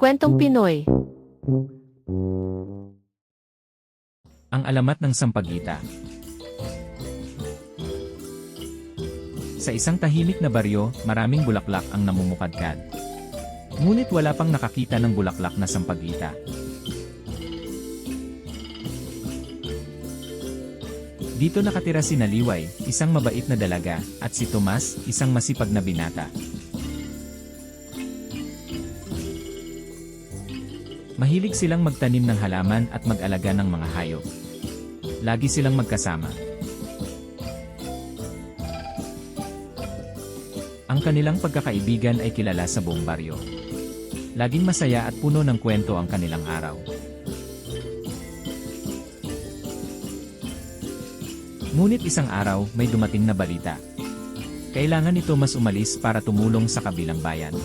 Kwentong Pinoy Ang alamat ng Sampaguita Sa isang tahimik na baryo, maraming bulaklak ang namumukadkad. Ngunit wala pang nakakita ng bulaklak na sampaguita. Dito nakatira si Naliway, isang mabait na dalaga, at si Tomas, isang masipag na binata. Mahilig silang magtanim ng halaman at mag-alaga ng mga hayop. Lagi silang magkasama. Ang kanilang pagkakaibigan ay kilala sa buong baryo. Laging masaya at puno ng kwento ang kanilang araw. Ngunit isang araw, may dumating na balita. Kailangan nito mas umalis para tumulong sa kabilang bayan.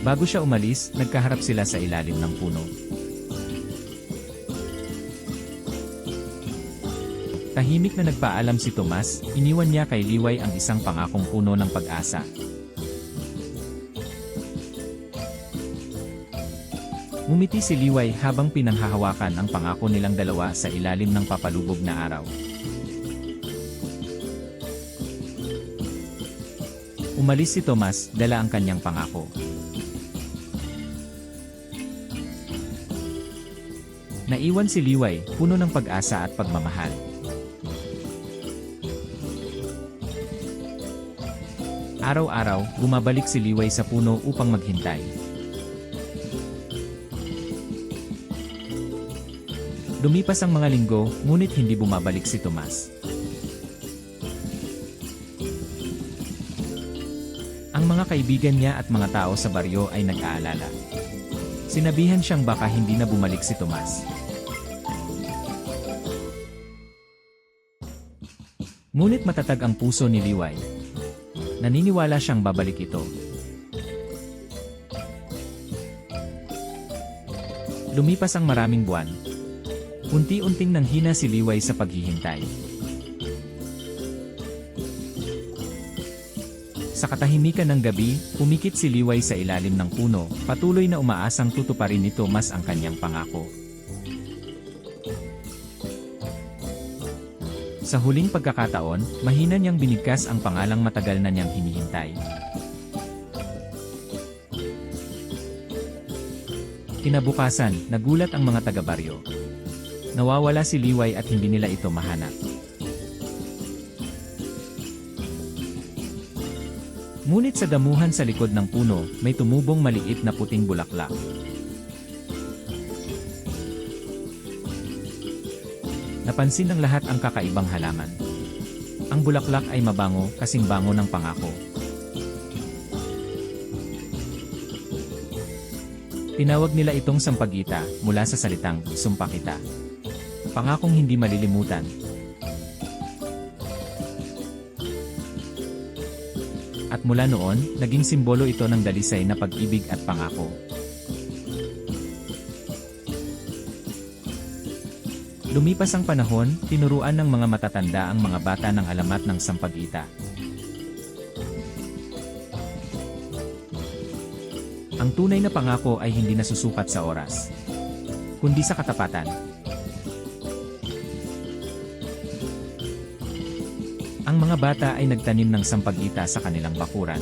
Bago siya umalis, nagkaharap sila sa ilalim ng puno. Tahimik na nagpaalam si Tomas, iniwan niya kay Liway ang isang pangakong puno ng pag-asa. Ngumiti si Liway habang pinanghahawakan ang pangako nilang dalawa sa ilalim ng papalubog na araw. Umalis si Tomas, dala ang kanyang pangako. Naiwan si Liway, puno ng pag-asa at pagmamahal. Araw-araw, bumabalik si Liway sa puno upang maghintay. Lumipas ang mga linggo, ngunit hindi bumabalik si Tomas. Ang mga kaibigan niya at mga tao sa baryo ay nag-aalala. Sinabihan siyang baka hindi na bumalik si Tomas. Ngunit matatag ang puso ni Liway. Naniniwala siyang babalik ito. Lumipas ang maraming buwan. Unti-unting nanghina si Liway sa paghihintay. Sa katahimikan ng gabi, pumikit si Liway sa ilalim ng puno, patuloy na umaasang tutuparin ni Tomas ang kanyang pangako. Sa huling pagkakataon, mahina niyang binigkas ang pangalang matagal na niyang hinihintay. Kinabukasan, nagulat ang mga taga-baryo. Nawawala si Liway at hindi nila ito mahanap. Ngunit sa damuhan sa likod ng puno, may tumubong maliit na puting bulaklak. Napansin ng lahat ang kakaibang halaman. Ang bulaklak ay mabango, kasing bango ng pangako. Tinawag nila itong sampagita, mula sa salitang, sumpa kita. Pangakong hindi malilimutan. At mula noon, naging simbolo ito ng dalisay na pag-ibig at pangako. Lumipas ang panahon, tinuruan ng mga matatanda ang mga bata ng alamat ng sampagita. Ang tunay na pangako ay hindi nasusukat sa oras, kundi sa katapatan. Ang mga bata ay nagtanim ng sampagita sa kanilang bakuran.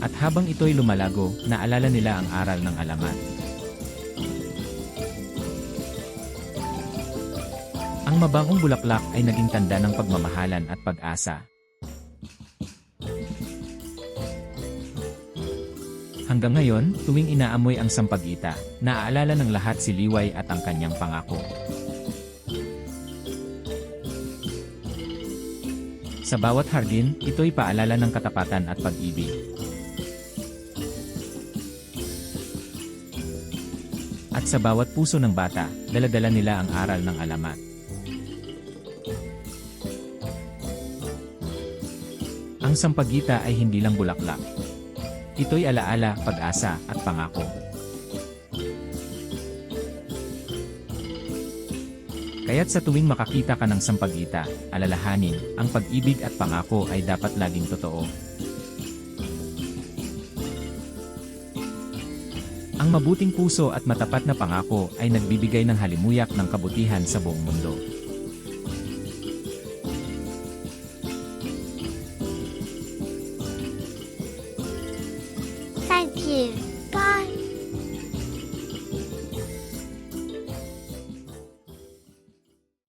At habang ito'y lumalago, naalala nila ang aral ng alamat. Ang mabangong bulaklak ay naging tanda ng pagmamahalan at pag-asa. Hanggang ngayon, tuwing inaamoy ang sampagita, naaalala ng lahat si Liway at ang kanyang pangako. Sa bawat hardin, ito'y paalala ng katapatan at pag-ibig. At sa bawat puso ng bata, daladala nila ang aral ng alamat. Ang sampagita ay hindi lang bulaklak. Ito'y alaala, pag-asa, at pangako. Kaya't sa tuwing makakita ka ng sampagita, alalahanin, ang pag-ibig at pangako ay dapat laging totoo. Ang mabuting puso at matapat na pangako ay nagbibigay ng halimuyak ng kabutihan sa buong mundo. Thank you.